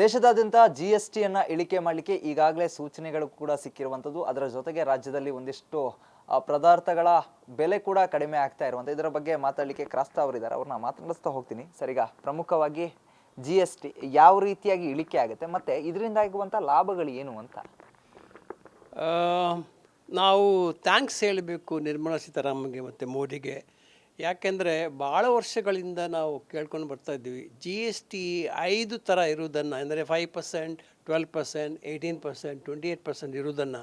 ದೇಶದಾದ್ಯಂತ G S ಟಿಯನ್ನು ಇಳಿಕೆ ಮಾಡಲಿಕ್ಕೆ ಈಗಾಗಲೇ ಸೂಚನೆಗಳು ಕೂಡ ಸಿಕ್ಕಿರುವಂಥದ್ದು. ಅದರ ಜೊತೆಗೆ ರಾಜ್ಯದಲ್ಲಿ ಒಂದಿಷ್ಟು ಪದಾರ್ಥಗಳ ಬೆಲೆ ಕೂಡ ಕಡಿಮೆ ಆಗ್ತಾ ಇರುವಂಥ ಇದರ ಬಗ್ಗೆ ಮಾತಾಡಲಿಕ್ಕೆ ಕ್ರಾಸ್ತಾ ಅವರಿದ್ದಾರೆ. ಅವ್ರನ್ನ ಮಾತನಾಡಿಸ್ತಾ ಹೋಗ್ತೀನಿ. ಸರಿಗ? ಪ್ರಮುಖವಾಗಿ ಜಿ ಎಸ್ ಟಿ ಯಾವ ರೀತಿಯಾಗಿ ಇಳಿಕೆ ಆಗುತ್ತೆ? ಮತ್ತು ಇದರಿಂದ ಆಗುವಂಥ ಲಾಭಗಳು ಏನು ಅಂತ? ನಾವು ಥ್ಯಾಂಕ್ಸ್ ಹೇಳಬೇಕು ನಿರ್ಮಲಾ ಸೀತಾರಾಮನ್ಗೆ ಮತ್ತು ಮೋದಿಗೆ. ಯಾಕೆಂದರೆ ಭಾಳ ವರ್ಷಗಳಿಂದ ನಾವು ಕೇಳ್ಕೊಂಡು ಬರ್ತಾ ಇದ್ದೀವಿ. ಜಿ ಎಸ್ ಟಿ ಐದು ಥರ ಇರುವುದನ್ನು, ಅಂದರೆ five percent twelve percent eighteen percent twenty eight percent ಇರುವುದನ್ನು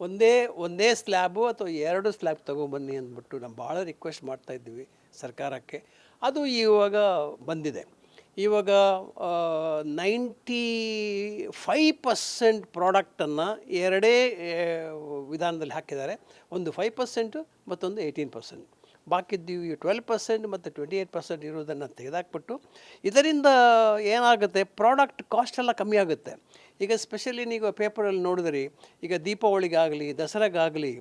ಒಂದೇ ಒಂದೇ ಸ್ಲ್ಯಾಬು ಅಥವಾ ಎರಡು ಸ್ಲ್ಯಾಬ್ ತೊಗೊಬನ್ನಿ ಅಂದ್ಬಿಟ್ಟು ನಾವು ಭಾಳ ರಿಕ್ವೆಸ್ಟ್ ಮಾಡ್ತಾ ಇದ್ದೀವಿ ಸರ್ಕಾರಕ್ಕೆ. ಅದು ಇವಾಗ ಬಂದಿದೆ. ಇವಾಗ ನೈಂಟಿ ಫೈವ್ ಪರ್ಸೆಂಟ್ ಪ್ರಾಡಕ್ಟನ್ನು ಎರಡೇ ವಿಧಾನದಲ್ಲಿ ಹಾಕಿದ್ದಾರೆ. ಒಂದು ಫೈವ್ ಪರ್ಸೆಂಟು ಮತ್ತೊಂದು ಏಯ್ಟೀನ್ ಪರ್ಸೆಂಟ್ ಬಾಕಿದ್ದು ಈ ಟ್ವೆಲ್ ಪರ್ಸೆಂಟ್ ಮತ್ತು ಟ್ವೆಂಟಿ ಏಯ್ಟ್ ಪರ್ಸೆಂಟ್ ಇರುವುದನ್ನು ತೆಗೆದಾಕ್ಬಿಟ್ಟು ಇದರಿಂದ ಏನಾಗುತ್ತೆ? ಪ್ರಾಡಕ್ಟ್ ಕಾಸ್ಟ್ ಎಲ್ಲ ಕಮ್ಮಿ ಆಗುತ್ತೆ. ಈಗ ಸ್ಪೆಷಲಿ ನೀವು ಪೇಪರಲ್ಲಿ ನೋಡಿದ್ರಿ, ಈಗ ದೀಪಾವಳಿಗಾಗಲಿ, ದಸರಾಗಾಗಲಿ,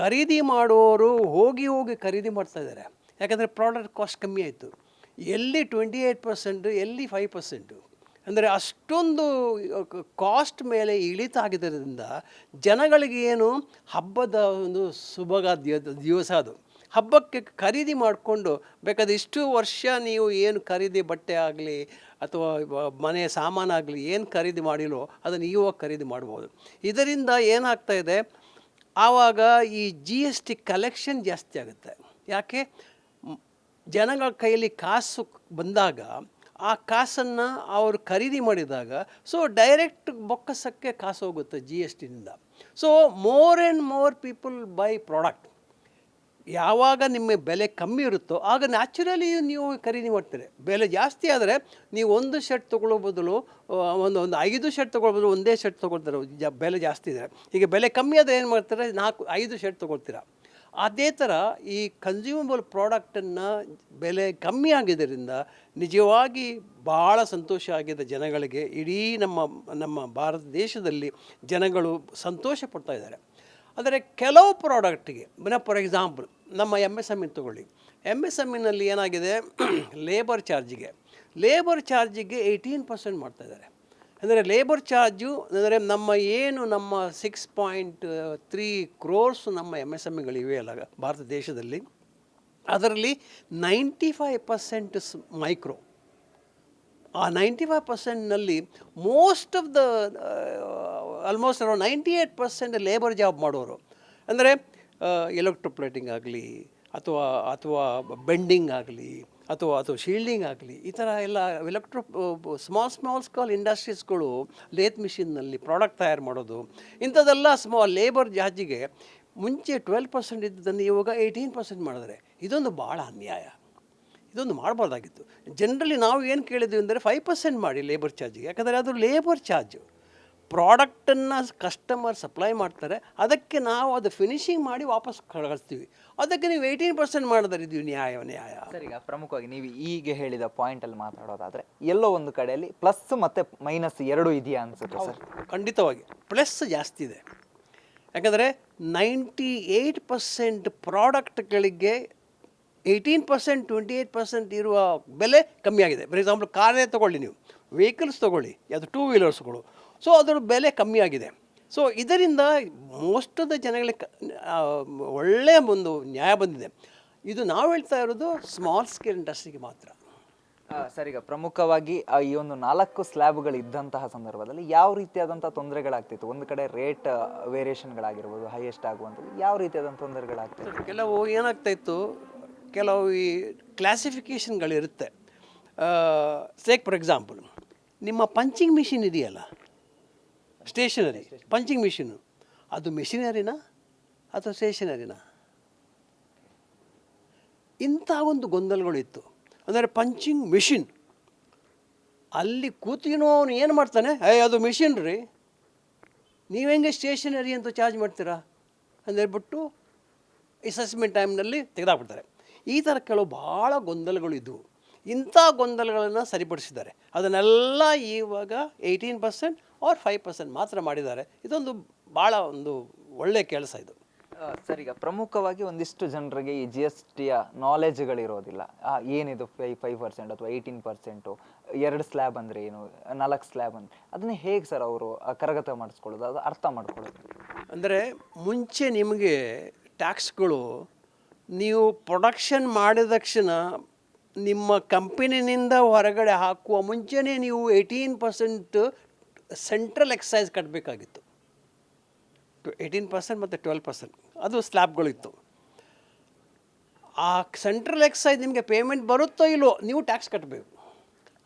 ಖರೀದಿ ಮಾಡುವವರು ಹೋಗಿ ಹೋಗಿ ಖರೀದಿ ಮಾಡ್ತಾ ಇದ್ದಾರೆ. ಯಾಕಂದರೆ ಪ್ರಾಡಕ್ಟ್ ಕಾಸ್ಟ್ ಕಮ್ಮಿ ಆಯಿತು. ಎಲ್ಲಿ ಟ್ವೆಂಟಿ ಏಯ್ಟ್ ಪರ್ಸೆಂಟು ಎಲ್ಲಿ ಫೈವ್ ಪರ್ಸೆಂಟು ಅಂದರೆ ಅಷ್ಟೊಂದು ಕಾಸ್ಟ್ ಮೇಲೆ ಇಳಿತ ಆಗಿದ್ದರಿಂದ ಜನಗಳಿಗೆ ಏನು? ಹಬ್ಬದ ಒಂದು ಸುಭಗ ದಿವಸ ಅದು. ಹಬ್ಬಕ್ಕೆ ಖರೀದಿ ಮಾಡಿಕೊಂಡು ಬೇಕಾದ ಇಷ್ಟು ವರ್ಷ ನೀವು ಏನು ಖರೀದಿ ಬಟ್ಟೆ ಆಗಲಿ ಅಥವಾ ಮನೆ ಸಾಮಾನಾಗಲಿ ಏನು ಖರೀದಿ ಮಾಡಿಲ್ಲೋ ಅದನ್ನು ಇವಾಗ ಖರೀದಿ ಮಾಡ್ಬೋದು. ಇದರಿಂದ ಏನಾಗ್ತಾ ಇದೆ? ಆವಾಗ ಈ ಜಿ ಎಸ್ ಟಿ ಕಲೆಕ್ಷನ್ ಜಾಸ್ತಿ ಆಗುತ್ತೆ. ಯಾಕೆ? ಜನಗಳ ಕೈಯಲ್ಲಿ ಕಾಸು ಬಂದಾಗ ಆ ಕಾಸನ್ನು ಅವರು ಖರೀದಿ ಮಾಡಿದಾಗ ಸೊ ಡೈರೆಕ್ಟ್ ಬೊಕ್ಕಸಕ್ಕೆ ಕಾಸು ಹೋಗುತ್ತೆ G S ಟಿನಿಂದ so more and more people buy product ಯಾವಾಗ ನಿಮ್ಮ ಬೆಲೆ ಕಮ್ಮಿ ಇರುತ್ತೋ, ಆಗ ನ್ಯಾಚುರಲಿ ನೀವು ಖರೀದಿ ಮಾಡ್ತೀರಿ. ಬೆಲೆ ಜಾಸ್ತಿ ಆದರೆ ನೀವು ಒಂದು ಶರ್ಟ್ ತೊಗೊಳ್ಳೋ ಬದಲು ಒಂದು ಒಂದು ಐದು ಶರ್ಟ್ ತೊಗೊಳ್ಳೋ ಬದಲು ಒಂದೇ ಶರ್ಟ್ ತೊಗೊಳ್ತಾರೆ. ಬೆಲೆ ಜಾಸ್ತಿ ಇದೆ. ಈಗ ಬೆಲೆ ಕಮ್ಮಿ ಆದರೆ ಏನು ಮಾಡ್ತಾರೆ? ನಾಲ್ಕು, ಐದು ಶರ್ಟ್ ತೊಗೊಳ್ತೀರಾ. ಅದೇ ಥರ ಈ ಕನ್ಸ್ಯೂಮಬಲ್ ಪ್ರಾಡಕ್ಟನ್ನು ಬೆಲೆ ಕಮ್ಮಿ ಆಗಿದ್ದರಿಂದ ನಿಜವಾಗಿ ಭಾಳ ಸಂತೋಷ ಆಗಿದೆ ಜನಗಳಿಗೆ. ಇಡೀ ನಮ್ಮ ನಮ್ಮ ಭಾರತ ದೇಶದಲ್ಲಿ ಜನಗಳು ಸಂತೋಷ ಪಡ್ತಾ ಇದ್ದಾರೆ. ಆದರೆ ಕೆಲವು ಪ್ರಾಡಕ್ಟಿಗೆ ಫಾರ್ ಎಕ್ಸಾಂಪಲ್ ನಮ್ಮ ಎಂ ಎಸ್ ಎಂ ಇನ್ ತೊಗೊಳ್ಳಿ. ಎಂ ಎಸ್ ಎಂ ಇನಲ್ಲಿ ಏನಾಗಿದೆ? ಲೇಬರ್ ಚಾರ್ಜಿಗೆ ಲೇಬರ್ ಚಾರ್ಜಿಗೆ ಏಯ್ಟೀನ್ ಪರ್ಸೆಂಟ್ ಮಾಡ್ತಾ ಇದ್ದಾರೆ. ಅಂದರೆ ಲೇಬರ್ ಚಾರ್ಜು ಅಂದರೆ ನಮ್ಮ ಏನು ನಮ್ಮ ಸಿಕ್ಸ್ ಪಾಯಿಂಟ್ ತ್ರೀ ಕ್ರೋರ್ಸ್ ನಮ್ಮ ಎಂ ಎಸ್ ಎಂ ಇಗಳಿವೆ ಅಲ್ಲ, ಭಾರತ ದೇಶದಲ್ಲಿ. ಅದರಲ್ಲಿ ನೈಂಟಿ ಫೈವ್ ಪರ್ಸೆಂಟ್ ಮೈಕ್ರೋ ಆ ninety five ಪರ್ಸೆಂಟ್ನಲ್ಲಿ most of the almost around ninety eight percent labour job ಮಾಡೋರು. ಅಂದರೆ ಎಲೆಕ್ಟ್ರೋಪ್ಲೇಟಿಂಗ್ ಆಗಲಿ ಅಥವಾ ಅಥವಾ ಬೆಂಡಿಂಗ್ ಆಗಲಿ ಅಥವಾ ಅಥವಾ ಶೀಲ್ಡಿಂಗ್ ಆಗಲಿ ಈ ಥರ ಎಲ್ಲ ಎಲೆಕ್ಟ್ರೋ ಸ್ಮಾಲ್ ಸ್ಮಾಲ್ ಸ್ಕಾಲ್ ಇಂಡಸ್ಟ್ರೀಸ್ಗಳು ಲೇತ್ ಮಿಷಿನ್ನಲ್ಲಿ ಪ್ರಾಡಕ್ಟ್ ತಯಾರು ಮಾಡೋದು. ಇಂಥದ್ದೆಲ್ಲ ಸ್ಮಾಲ್ ಲೇಬರ್ ಜಾಜಿಗೆ ಮುಂಚೆ ಟ್ವೆಲ್ ಪರ್ಸೆಂಟ್ ಇದ್ದದನ್ನು ಇವಾಗ ಏಯ್ಟೀನ್ ಪರ್ಸೆಂಟ್ ಮಾಡಿದ್ರೆ ಇದೊಂದು ಭಾಳ ಅನ್ಯಾಯ. ಇದೊಂದು ಮಾಡಬಾರ್ದಾಗಿತ್ತು. ಜನರಲಿ ನಾವು ಏನು ಕೇಳಿದ್ವಿ ಅಂದರೆ ಫೈವ್ ಪರ್ಸೆಂಟ್ ಮಾಡಿ ಲೇಬರ್ ಚಾರ್ಜಿಗೆ ಯಾಕಂದರೆ ಅದು ಲೇಬರ್ ಚಾರ್ಜು ಪ್ರಾಡಕ್ಟನ್ನು ಕಸ್ಟಮರ್ ಸಪ್ಲೈ ಮಾಡ್ತಾರೆ ಅದಕ್ಕೆ ನಾವು ಅದು ಫಿನಿಶಿಂಗ್ ಮಾಡಿ ವಾಪಸ್ ಕಳಿಸ್ತೀವಿ. ಅದಕ್ಕೆ ನೀವು ಏಯ್ಟೀನ್ ಪರ್ಸೆಂಟ್ ಮಾಡಿದ್ರೆ ಇದು ನ್ಯಾಯ ನ್ಯಾಯ. ಸರ್ ಈಗ ಪ್ರಮುಖವಾಗಿ ನೀವು ಈಗ ಹೇಳಿದ ಪಾಯಿಂಟಲ್ಲಿ ಮಾತಾಡೋದಾದರೆ ಮಾತಾಡೋದಾದ್ರೆ ಎಲ್ಲೋ ಒಂದು ಕಡೆಯಲ್ಲಿ ಪ್ಲಸ್ ಮತ್ತು ಮೈನಸ್ ಎರಡು ಇದೆಯಾ ಅನ್ಸುತ್ತೆ ಸರ್? ಖಂಡಿತವಾಗಿ. ಪ್ಲಸ್ ಜಾಸ್ತಿ ಇದೆ. ಯಾಕಂದರೆ ninety eight percent ಪ್ರಾಡಕ್ಟ್ಗಳಿಗೆ eighteen percent twenty eight percent ಇರುವ ಬೆಲೆ ಕಮ್ಮಿಯಾಗಿದೆ ಫಾರ್ ಎಕ್ಸಾಂಪಲ್ ಕಾರೇ ತೊಗೊಳ್ಳಿ ನೀವು. ವೆಹಿಕಲ್ಸ್ ತೊಗೊಳ್ಳಿ ಅದು ಟೂ ವೀಲರ್ಸ್ಗಳು ಸೊ ಅದರ ಬೆಲೆ ಕಮ್ಮಿ ಆಗಿದೆ. ಸೊ ಇದರಿಂದ ಮೋಸ್ಟ್ ಆಫ್ ದ ಜನಗಳಿಗೆ ಒಳ್ಳೆಯ ಒಂದು ನ್ಯಾಯ ಬಂದಿದೆ. ಇದು ನಾವು ಹೇಳ್ತಾ ಇರೋದು ಸ್ಮಾಲ್ ಸ್ಕೇಲ್ ಇಂಡಸ್ಟ್ರಿಗೆ ಮಾತ್ರ. ಸರಿಗ ಸರ್ ಈಗ ಪ್ರಮುಖವಾಗಿ ಈ ಒಂದು ನಾಲ್ಕು ಸ್ಲ್ಯಾಬ್ಗಳು ಇದ್ದಂತಹ ಸಂದರ್ಭದಲ್ಲಿ ಯಾವ ರೀತಿಯಾದಂಥ ತೊಂದರೆಗಳಾಗ್ತಿತ್ತು? ಒಂದು ಕಡೆ ರೇಟ್ ವೇರಿಯೇಷನ್ಗಳಾಗಿರ್ಬೋದು ಹೈಯೆಸ್ಟ್ ಆಗುವಂಥದ್ದು ಯಾವ ರೀತಿಯಾದಂಥ ತೊಂದರೆಗಳಾಗ್ತಿತ್ತು? ಕೆಲವು ಏನಾಗ್ತಾ ಇತ್ತು ಕೆಲವು ಈ ಕ್ಲಾಸಿಫಿಕೇಷನ್ಗಳಿರುತ್ತೆ ಸೇಕ್ ಫಾರ್ ಎಕ್ಸಾಂಪಲ್ ನಿಮ್ಮ ಪಂಚಿಂಗ್ ಮಿಷಿನ್ ಇದೆಯಲ್ಲ? Stationery, punching machine. ಅದು ಮಿಷಿನರಿನಾ ಅಥವಾ ಸ್ಟೇಷನರಿನಾ? ಇಂಥ ಒಂದು ಗೊಂದಲಗಳು ಇತ್ತು. ಅಂದರೆ ಪಂಚಿಂಗ್ ಮಿಷಿನ್. ಅಲ್ಲಿ ಕೂತಿನೋನು ಏನು ಮಾಡ್ತಾನೆ? ಏ, ಅದು ಮಿಷಿನ್ ರೀ. ನೀವು ಹೆಂಗೆ ಸ್ಟೇಷನರಿ ಅಂತ ಚಾರ್ಜ್ ಮಾಡ್ತೀರಾ? ಅಂತ ಹೇಳ್ಬಿಟ್ಟು ಅಸೆಸ್ಮೆಂಟ್ ಟೈಮ್ನಲ್ಲಿ ತೆಗೆದಾಕ್ಬಿಡ್ತಾರೆ. ಈ ಥರ ಕೆಲವು ಭಾಳ ಗೊಂದಲಗಳು ಇದ್ದವು ಇಂಥ ಗೊಂದಲಗಳನ್ನು ಸರಿಪಡಿಸಿದ್ದಾರೆ. ಅದನ್ನೆಲ್ಲ ಇವಾಗ eighteen percent or five percent ಮಾತ್ರ ಮಾಡಿದ್ದಾರೆ. ಇದೊಂದು ಭಾಳ ಒಂದು ಒಳ್ಳೆಯ ಕೆಲಸ ಇದು. ಸರ್ ಈಗ ಪ್ರಮುಖವಾಗಿ ಒಂದಿಷ್ಟು ಜನರಿಗೆ ಈ ಜಿ ಎಸ್ ಟಿಯ ನಾಲೆಜ್ಗಳಿರೋದಿಲ್ಲ ಏನಿದು ಫೈ ಫೈವ್ ಪರ್ಸೆಂಟ್ ಅಥವಾ ಏಯ್ಟೀನ್ ಪರ್ಸೆಂಟು ಎರಡು ಸ್ಲ್ಯಾಬ್ ಅಂದರೆ ಏನು ನಾಲ್ಕು ಸ್ಲ್ಯಾಬ್ ಅಂದರೆ ಅದನ್ನ ಹೇಗೆ ಸರ್ ಅವರು ಕರಗತ ಮಾಡಿಸ್ಕೊಳ್ಳೋದು ಅದು ಅರ್ಥ ಮಾಡ್ಕೊಳ್ಳೋದು? ಅಂದರೆ ಮುಂಚೆ ನಿಮಗೆ ಟ್ಯಾಕ್ಸ್ಗಳು ನೀವು ಪ್ರೊಡಕ್ಷನ್ ಮಾಡಿದ ತಕ್ಷಣ ನಿಮ್ಮ ಕಂಪನಿನಿಂದ ಹೊರಗಡೆ ಹಾಕುವ ಮುಂಚೆನೇ ನೀವು ಏಯ್ಟೀನ್ ಪರ್ಸೆಂಟ್ ಸೆಂಟ್ರಲ್ ಎಕ್ಸೈಸ್ ಕಟ್ಟಬೇಕಾಗಿತ್ತು ಏಯ್ಟೀನ್ ಪರ್ಸೆಂಟ್ ಮತ್ತು ಟ್ವೆಲ್ ಪರ್ಸೆಂಟ್ ಅದು ಸ್ಲ್ಯಾಬ್ಗಳಿತ್ತು ಆ ಸೆಂಟ್ರಲ್ ಎಕ್ಸೈಸ್ ನಿಮಗೆ ಪೇಮೆಂಟ್ ಬರುತ್ತೋ ಇಲ್ಲೋ ನೀವು ಟ್ಯಾಕ್ಸ್ ಕಟ್ಟಬೇಕು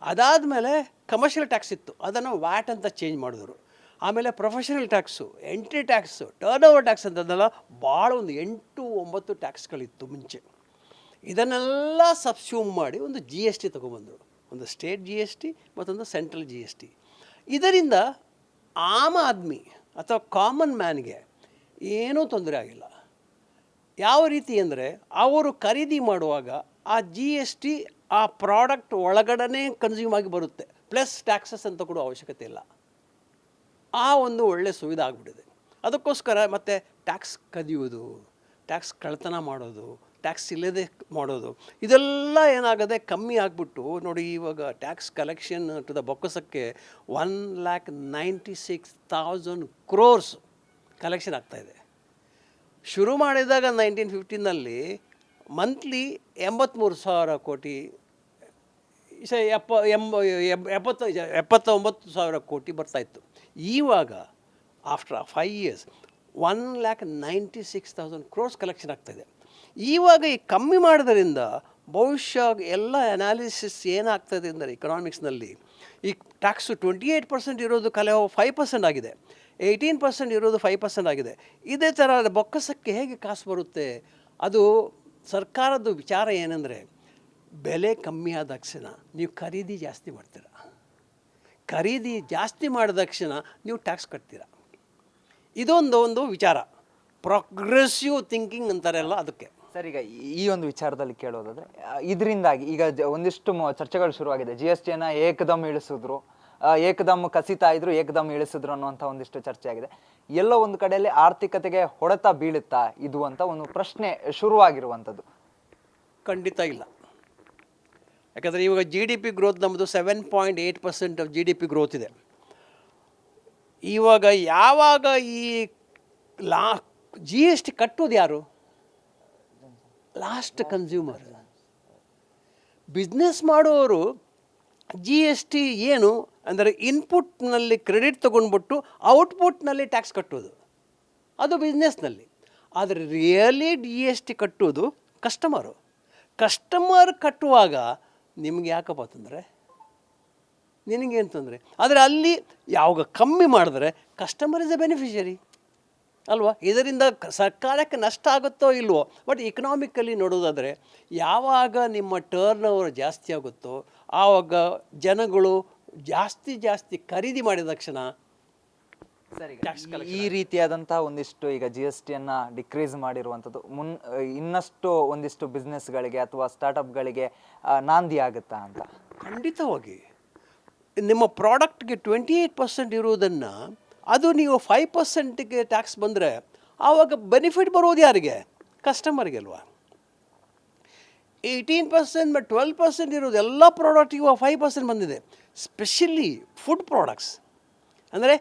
ಅದಾದಮೇಲೆ ಕಮರ್ಷಿಯಲ್ ಟ್ಯಾಕ್ಸ್ ಇತ್ತು. ಅದನ್ನು ವ್ಯಾಟ್ ಅಂತ ಚೇಂಜ್ ಮಾಡಿದ್ರು. ಆಮೇಲೆ professional tax entry tax turnover tax ಅಂತದೆಲ್ಲ ಭಾಳ ಒಂದು ಎಂಟು ಒಂಬತ್ತು ಟ್ಯಾಕ್ಸ್ಗಳಿತ್ತು ಮುಂಚೆ. ಇದನ್ನೆಲ್ಲ ಸಬ್ಸ್ಯೂಮ್ ಮಾಡಿ ಒಂದು ಜಿ ಎಸ್ ಟಿ ತೊಗೊಬಂದರು ಒಂದು ಸ್ಟೇಟ್ ಜಿ ಎಸ್ ಟಿ ಮತ್ತೊಂದು ಸೆಂಟ್ರಲ್ ಜಿ ಎಸ್ ಟಿ ಇದರಿಂದ ಆಮ್ ಆದ್ಮಿ ಅಥವಾ ಕಾಮನ್ ಮ್ಯಾನ್ಗೆ ಏನೂ ತೊಂದರೆ ಆಗಿಲ್ಲ. ಯಾವ ರೀತಿ ಅಂದರೆ ಅವರು ಖರೀದಿ ಮಾಡುವಾಗ ಆ ಜಿ ಎಸ್ ಟಿ ಆ ಪ್ರಾಡಕ್ಟ್ ಒಳಗಡೆ ಕನ್ಸ್ಯೂಮ್ ಆಗಿ ಬರುತ್ತೆ. ಪ್ಲಸ್ ಟ್ಯಾಕ್ಸಸ್ ಅಂತ ಕೊಡೋ ಅವಶ್ಯಕತೆ ಇಲ್ಲ. ಆ ಒಂದು ಒಳ್ಳೆಯ ಸುವಿಧೆ ಆಗಿಬಿಟ್ಟಿದೆ. ಅದಕ್ಕೋಸ್ಕರ ಮತ್ತು ಟ್ಯಾಕ್ಸ್ ಕದಿಯೋದು ಟ್ಯಾಕ್ಸ್ ಕಳ್ತನ ಮಾಡೋದು ಟ್ಯಾಕ್ಸ್ ಇಲ್ಲದೆ ಮಾಡೋದು. ಇದೆಲ್ಲ ಏನಾಗದೆ ಕಮ್ಮಿ ಆಗಿಬಿಟ್ಟು ನೋಡಿ ಇವಾಗ ಟ್ಯಾಕ್ಸ್ ಕಲೆಕ್ಷನ್ ಟು ದ ಬೊಕ್ಕಸಕ್ಕೆ one lakh ninety six thousand crores collection ಆಗ್ತಾಯಿದೆ ಶುರು ಮಾಡಿದಾಗ ನೈನ್ಟೀನ್ ಫಿಫ್ಟೀನಲ್ಲಿ ಮಂತ್ಲಿ ಎಂಬತ್ತ್ಮೂರು ಸಾವಿರ ಕೋಟಿ ಸ ಎಪ್ಪ, ಎಂಬ ಎಪ್ಪತ್ತ ಎಪ್ಪತ್ತು ಎಪ್ಪತ್ತೊಂಬತ್ತು ಸಾವಿರ ಕೋಟಿ ಬರ್ತಾಯಿತ್ತು ಈವಾಗ after five years one lakh ninety six thousand crores collection ಆಗ್ತಾಯಿದೆ ಇವಾಗ ಈ ಕಮ್ಮಿ ಮಾಡೋದರಿಂದ ಬಹುಶಃ ಎಲ್ಲ ಅನಾಲಿಸಿಸ್ ಏನಾಗ್ತದೆ ಅಂದರೆ ಇಕನಾಮಿಕ್ಸ್ನಲ್ಲಿ ಈ ಟ್ಯಾಕ್ಸು ಟ್ವೆಂಟಿ ಏಯ್ಟ್ ಪರ್ಸೆಂಟ್ ಇರೋದು ಕಲೆ ಫೈವ್ ಪರ್ಸೆಂಟ್ ಆಗಿದೆ. ಏಯ್ಟೀನ್ ಪರ್ಸೆಂಟ್ ಇರೋದು ಫೈವ್ ಪರ್ಸೆಂಟ್ ಆಗಿದೆ. ಇದೇ ಥರ ಬೊಕ್ಕಸಕ್ಕೆ ಹೇಗೆ ಕಾಸು ಬರುತ್ತೆ? ಅದು ಸರ್ಕಾರದ ವಿಚಾರ ಏನಂದರೆ ಬೆಲೆ ಕಮ್ಮಿ ಆದ ತಕ್ಷಣ ನೀವು ಖರೀದಿ ಜಾಸ್ತಿ ಮಾಡ್ತೀರ. ಖರೀದಿ ಜಾಸ್ತಿ ಮಾಡಿದ ತಕ್ಷಣ ನೀವು ಟ್ಯಾಕ್ಸ್ ಕಟ್ತೀರ. ಇದೊಂದು ಒಂದು ವಿಚಾರ. ಪ್ರೋಗ್ರೆಸಿವ್ ಥಿಂಕಿಂಗ್ ಅಂತಾರಲ್ಲ ಅದಕ್ಕೆ. ಸರ್, ಈಗ ಈ- ಒಂದು ವಿಚಾರದಲ್ಲಿ ಕೇಳೋದಾದ್ರೆ ಇದರಿಂದಾಗಿ ಈಗ ಒಂದಿಷ್ಟು ಮ- ಚರ್ಚೆಗಳು ಶುರುವಾಗಿದೆ. G S ಟಿಯನ್ನು ಏಕದಮ್ ಇಳಿಸಿದ್ರು. ಏಕದಮ್ ಕಸಿತಾ ಇದ್ರು, ಏಕದಮ್ ಇಳಿಸಿದ್ರು ಅನ್ನುವಂಥ ಒಂದಿಷ್ಟು ಚರ್ಚೆ ಆಗಿದೆ. ಎಲ್ಲೋ ಒಂದು ಕಡೆಯಲ್ಲಿ ಆರ್ಥಿಕತೆಗೆ ಹೊಡೆತ ಬೀಳುತ್ತಾ ಇದು ಅಂತ ಒಂದು ಪ್ರಶ್ನೆ ಶುರುವಾಗಿರುವಂಥದ್ದು. ಖಂಡಿತ ಇಲ್ಲ. ಯಾಕಂದರೆ ಇವಾಗ ಜಿ ಡಿ ಪಿ ಗ್ರೋತ್ ನಮ್ಮದು seven point eight percent of G D P growth ಇದೆ. ಇವಾಗ ಯಾವಾಗ ಈ ಲಾ ಜಿ ಎಸ್ ಟಿ ಕಟ್ಟೋದು ಯಾರು? ಲಾಸ್ಟ್ ಕನ್ಸ್ಯೂಮರ್ ಬಿಸ್ನೆಸ್ ಮಾಡುವವರು ಜಿ ಎಸ್ ಟಿ ಏನು ಅಂದರೆ ಇನ್ಪುಟ್ನಲ್ಲಿ ಕ್ರೆಡಿಟ್ ತೊಗೊಂಡ್ಬಿಟ್ಟು ಔಟ್ಪುಟ್ನಲ್ಲಿ ಟ್ಯಾಕ್ಸ್ ಕಟ್ಟೋದು. ಅದು ಬಿಸ್ನೆಸ್ನಲ್ಲಿ ಆದರೆ ರಿಯಲಿ ಜಿ ಎಸ್ ಟಿ ಕಟ್ಟೋದು ಕಸ್ಟಮರು ಕಸ್ಟಮರ್ ಕಟ್ಟುವಾಗ ನಿಮ್ಗೆ ಯಾಕಪ್ಪ ತೊಂದರೆ? ನಿನಗೇನು ತೊಂದರೆ? ಆದರೆ ಅಲ್ಲಿ ಯಾವಾಗ ಕಮ್ಮಿ ಮಾಡಿದ್ರೆ ಕಸ್ಟಮರ್ ಇಸ್ ಎ ಬೆನಿಫಿಷರಿ ಅಲ್ವಾ? ಇದರಿಂದ ಸರ್ಕಾರಕ್ಕೆ ನಷ್ಟ ಆಗುತ್ತೋ ಇಲ್ವೋ? ಬಟ್ ಇಕನಾಮಿಕಲಿ ನೋಡೋದಾದರೆ ಯಾವಾಗ ನಿಮ್ಮ ಟರ್ನ್ ಓವರ್ ಜಾಸ್ತಿ ಆಗುತ್ತೋ ಆವಾಗ ಜನಗಳು ಜಾಸ್ತಿ ಜಾಸ್ತಿ ಖರೀದಿ ಮಾಡಿದ ತಕ್ಷಣ ಈ ರೀತಿಯಾದಂಥ ಒಂದಿಷ್ಟು ಈಗ ಜಿ ಎಸ್ ಟಿಯನ್ನು ಡಿಕ್ರೀಸ್ ಮಾಡಿರುವಂಥದ್ದು ಮುನ್ ಇನ್ನಷ್ಟು ಒಂದಿಷ್ಟು ಬಿಸ್ನೆಸ್ಗಳಿಗೆ ಅಥವಾ ಸ್ಟಾರ್ಟಪ್ಗಳಿಗೆ ನಾಂದಿ ಆಗುತ್ತಾ ಅಂತ? ಖಂಡಿತವಾಗಿ. ನಿಮ್ಮ ಪ್ರಾಡಕ್ಟ್ಗೆ ಟ್ವೆಂಟಿ ಏಯ್ಟ್ ಪರ್ಸೆಂಟ್ ಇರುವುದನ್ನು ಅದು ನೀವು ಫೈವ್ ಪರ್ಸೆಂಟಿಗೆ ಟ್ಯಾಕ್ಸ್ ಬಂದರೆ, ಆವಾಗ ಬೆನಿಫಿಟ್ ಬರೋದು ಯಾರಿಗೆ? ಕಸ್ಟಮರ್ಗೆ ಅಲ್ವಾ? ಏಯ್ಟೀನ್ ಪರ್ಸೆಂಟ್ ಮತ್ತು ಟ್ವೆಲ್ ಪರ್ಸೆಂಟ್ ಇರೋದು ಎಲ್ಲ ಪ್ರಾಡಕ್ಟಿಗೂ ಫೈವ್ ಪರ್ಸೆಂಟ್ ಬಂದಿದೆ. ಸ್ಪೆಷಲಿ ಫುಡ್ ಪ್ರಾಡಕ್ಟ್ಸ್ ಅಂದರೆ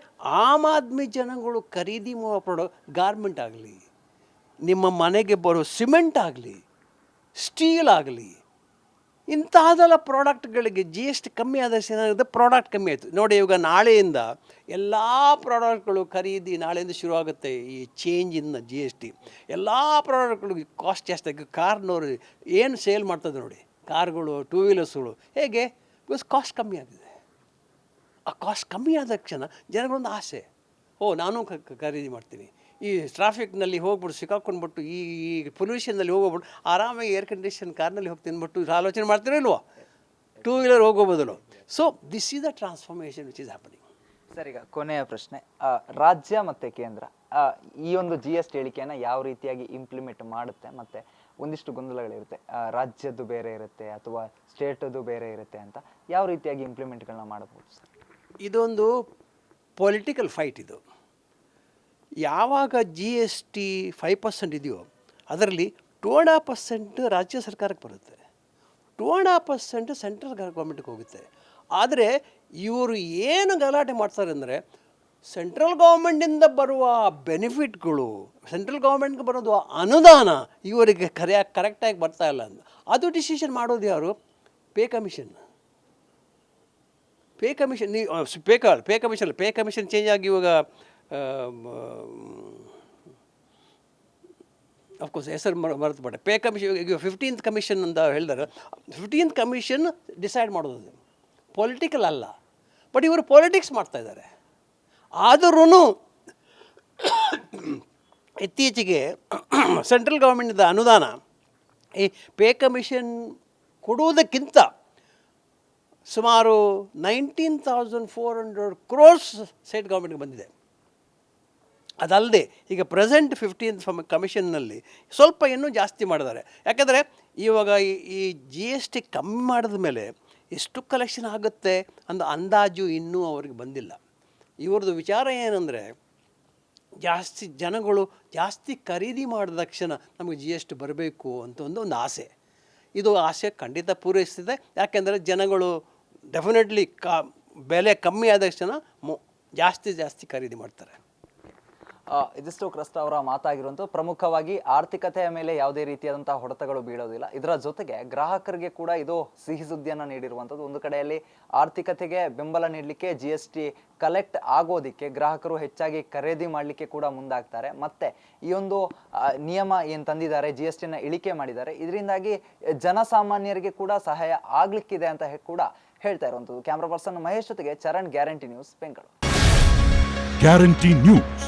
ಆಮ್ ಆದ್ಮಿ ಜನಗಳು ಖರೀದಿ ಮಾಡುವ ಪ್ರಾಡಕ್ಟ್ ಗಾರ್ಮೆಂಟ್ ಆಗಲಿ, ನಿಮ್ಮ ಮನೆಗೆ ಬರೋ ಸಿಮೆಂಟ್ ಆಗಲಿ ಸ್ಟೀಲ್ ಆಗಲಿ ಇಂತಹದೆಲ್ಲ ಪ್ರಾಡಕ್ಟ್ಗಳಿಗೆ ಜಿ ಎಸ್ ಟಿ ಕಮ್ಮಿ ಆದಷ್ಟು ಏನಾಗುತ್ತೆ ಪ್ರಾಡಕ್ಟ್ ಕಮ್ಮಿ ಆಯಿತು. ನೋಡಿ ಇವಾಗ ನಾಳೆಯಿಂದ ಎಲ್ಲ ಪ್ರಾಡಕ್ಟ್ಗಳು ಖರೀದಿ ನಾಳೆಯಿಂದ ಶುರುವಾಗುತ್ತೆ ಈ ಚೇಂಜಿಂದ ಜಿ ಎಸ್ ಟಿ ಎಲ್ಲ ಪ್ರಾಡಕ್ಟ್ಗಳಿಗೆ ಕಾಸ್ಟ್ ಜಾಸ್ತಿ ಆಗಿ ಕಾರ್ನವರು ಏನು ಸೇಲ್ ಮಾಡ್ತದೆ ನೋಡಿ, ಕಾರ್ಗಳು ಟೂ ವೀಲರ್ಸ್ಗಳು ಹೇಗೆ? ಬಿಕಾಸ್ ಕಾಸ್ಟ್ ಕಮ್ಮಿ ಆಗಿದೆ. ಆ ಕಾಸ್ಟ್ ಕಮ್ಮಿ ಆದ ತಕ್ಷಣ ಜನಗಳೊಂದು ಆಸೆ. ಓ, ನಾನು ಖರೀದಿ ಮಾಡ್ತೀನಿ. ಈ ಟ್ರಾಫಿಕ್ನಲ್ಲಿ ಹೋಗ್ಬಿಟ್ಟು ಸಿಕ್ಕಾಕೊಂಡ್ಬಿಟ್ಟು ಈ ಈ ಪೊಲ್ಯೂಷನ್ನಲ್ಲಿ ಹೋಗ್ಬಿಟ್ಟು ಆರಾಮಾಗಿ ಏರ್ ಕಂಡೀಷನ್ ಕಾರ್ನಲ್ಲಿ ಹೋಗಿ ತಿನ್ಬಿಟ್ಟು ಆಲೋಚನೆ ಮಾಡ್ತೀರೋ ಇಲ್ವೋ? ಟೂ ವೀಲರ್ ಹೋಗೋ ಬದಲು. So this is the transformation which is happening sir ಈಗ ಕೊನೆಯ ಪ್ರಶ್ನೆ. ರಾಜ್ಯ ಮತ್ತು ಕೇಂದ್ರ. ಈ ಒಂದು ಜಿ ಎಸ್ ಟಿ ಹೇಳಿಕೆಯನ್ನು ಯಾವ ರೀತಿಯಾಗಿ ಇಂಪ್ಲಿಮೆಂಟ್ ಮಾಡುತ್ತೆ ಮತ್ತು ಒಂದಿಷ್ಟು ಗೊಂದಲಗಳಿರುತ್ತೆ. ರಾಜ್ಯದ್ದು ಬೇರೆ ಇರುತ್ತೆ ಅಥವಾ ಸ್ಟೇಟದ್ದು ಬೇರೆ ಇರುತ್ತೆ ಅಂತ ಯಾವ ರೀತಿಯಾಗಿ ಇಂಪ್ಲಿಮೆಂಟ್ಗಳನ್ನ ಮಾಡಬಹುದು ಸರ್? ಇದೊಂದು ಪೊಲಿಟಿಕಲ್ ಫೈಟ್ ಇದು. ಯಾವಾಗ G S T five percent ಇದೆಯೋ ಅದರಲ್ಲಿ ಟೂ ಆ್ಯಂಡ್ ಹಾಫ್ ಪರ್ಸೆಂಟ್ ರಾಜ್ಯ ಸರ್ಕಾರಕ್ಕೆ ಬರುತ್ತೆ. Two and half percent central ಗೌರ್ಮೆಂಟ್ಗೆ ಹೋಗುತ್ತೆ. ಆದರೆ ಇವರು ಏನು ಗಲಾಟೆ ಮಾಡ್ತಾರೆ ಅಂದರೆ ಸೆಂಟ್ರಲ್ ಗೌರ್ಮೆಂಟಿಂದ ಬರುವ ಬೆನಿಫಿಟ್ಗಳು ಸೆಂಟ್ರಲ್ ಗೌರ್ಮೆಂಟ್ಗೆ ಬರೋದು ಅನುದಾನ ಇವರಿಗೆ ಕರೆಯಾಗಿ ಕರೆಕ್ಟಾಗಿ ಬರ್ತಾ ಇಲ್ಲ ಅಂತ ಅದು ಡಿಸಿಷನ್ ಮಾಡೋದು ಯಾರು? ಪೇ ಕಮಿಷನ್ ಪೇ ಕಮಿಷನ್ ನೀವು pay pay commission pay commission change ಆಗಿ ಇವಾಗ ಅಫ್ಕೋರ್ಸ್ ಹೆಸರು ಮರೆತು ಬಿಟ್ಟೆ ಪೇ ಕಮಿಷನ್ ಈಗ ಫಿಫ್ಟೀನ್ತ್ ಕಮಿಷನ್ ಅಂತ ಹೇಳಿದಾರೆ. ಫಿಫ್ಟೀನ್ತ್ ಕಮಿಷನ್ ಡಿಸೈಡ್ ಮಾಡೋದು. ಪೊಲಿಟಿಕಲ್ ಅಲ್ಲ. ಬಟ್ ಇವರು ಪೊಲಿಟಿಕ್ಸ್ ಮಾಡ್ತಾ ಇದ್ದಾರೆ. ಆದರೂ ಇತ್ತೀಚೆಗೆ ಸೆಂಟ್ರಲ್ ಗೌರ್ಮೆಂಟಿಂದ ಅನುದಾನ ಈ ಪೇ ಕಮಿಷನ್ ಕೊಡುವುದಕ್ಕಿಂತ ಸುಮಾರು nineteen thousand four hundred crores state ಗೌರ್ಮೆಂಟ್ಗೆ ಬಂದಿದೆ. ಅದಲ್ಲದೆ ಈಗ ಪ್ರೆಸೆಂಟ್ ಫಿಫ್ಟೀನ್ತ್ ಕಮಿಷನ್ನಲ್ಲಿ ಸ್ವಲ್ಪ ಇನ್ನೂ ಜಾಸ್ತಿ ಮಾಡಿದ್ದಾರೆ. ಯಾಕೆಂದರೆ ಇವಾಗ ಈ ಜಿ ಎಸ್ ಟಿ ಕಮ್ಮಿ ಮಾಡಿದ ಮೇಲೆ ಎಷ್ಟು ಕಲೆಕ್ಷನ್ ಆಗುತ್ತೆ ಅಂದ ಅಂದಾಜು ಇನ್ನೂ ಅವ್ರಿಗೆ ಬಂದಿಲ್ಲ. ಇವ್ರದ್ದು ವಿಚಾರ ಏನಂದರೆ ಜಾಸ್ತಿ ಜನಗಳು ಜಾಸ್ತಿ ಖರೀದಿ ಮಾಡಿದ ತಕ್ಷಣ ನಮಗೆ ಜಿ ಎಸ್ ಟಿ ಬರಬೇಕು ಅಂತ ಒಂದು ಒಂದು ಆಸೆ. ಇದು ಆಸೆ ಖಂಡಿತ ಪೂರೈಸ್ತಿದೆ. ಯಾಕೆಂದರೆ ಜನಗಳು ಡೆಫಿನೆಟ್ಲಿ ಕ, ಬೆಲೆ ಕಮ್ಮಿ ಆದ ತಕ್ಷಣ ಜಾಸ್ತಿ ಜಾಸ್ತಿ ಖರೀದಿ ಮಾಡ್ತಾರೆ. ಇದಿಷ್ಟು ಕ್ರಸ್ತ ಅವರ ಮಾತಾಗಿರುವಂಥ ಪ್ರಮುಖವಾಗಿ ಆರ್ಥಿಕತೆಯ ಮೇಲೆ ಯಾವುದೇ ರೀತಿಯಾದಂತಹ ಹೊಡೆತಗಳು ಬೀಳೋದಿಲ್ಲ. ಇದರ ಜೊತೆಗೆ ಗ್ರಾಹಕರಿಗೆ ಕೂಡ ಇದು ಸಿಹಿ ಸುದ್ದಿಯನ್ನು ನೀಡಿರುವಂಥದ್ದು. ಒಂದು ಕಡೆಯಲ್ಲಿ ಆರ್ಥಿಕತೆಗೆ ಬೆಂಬಲ ನೀಡಲಿಕ್ಕೆ ಜಿ ಎಸ್ ಟಿ ಕಲೆಕ್ಟ್ ಆಗೋದಿಕ್ಕೆ ಗ್ರಾಹಕರು ಹೆಚ್ಚಾಗಿ ಖರೀದಿ ಮಾಡಲಿಕ್ಕೆ ಕೂಡ ಮುಂದಾಗ್ತಾರೆ. ಮತ್ತೆ ಈ ಒಂದು ನಿಯಮ ಏನು ತಂದಿದ್ದಾರೆ ಜಿ ಎಸ್ ಟಿನ ಇಳಿಕೆ ಮಾಡಿದ್ದಾರೆ. ಇದರಿಂದಾಗಿ ಜನಸಾಮಾನ್ಯರಿಗೆ ಕೂಡ ಸಹಾಯ ಆಗ್ಲಿಕ್ಕಿದೆ ಅಂತ ಕೂಡ ಹೇಳ್ತಾ ಇರುವಂಥದ್ದು. ಕ್ಯಾಮ್ರಾ ಪರ್ಸನ್ ಮಹೇಶ್ ಜೊತೆಗೆ Charan guarantee news, Bengaluru. Guarantee news.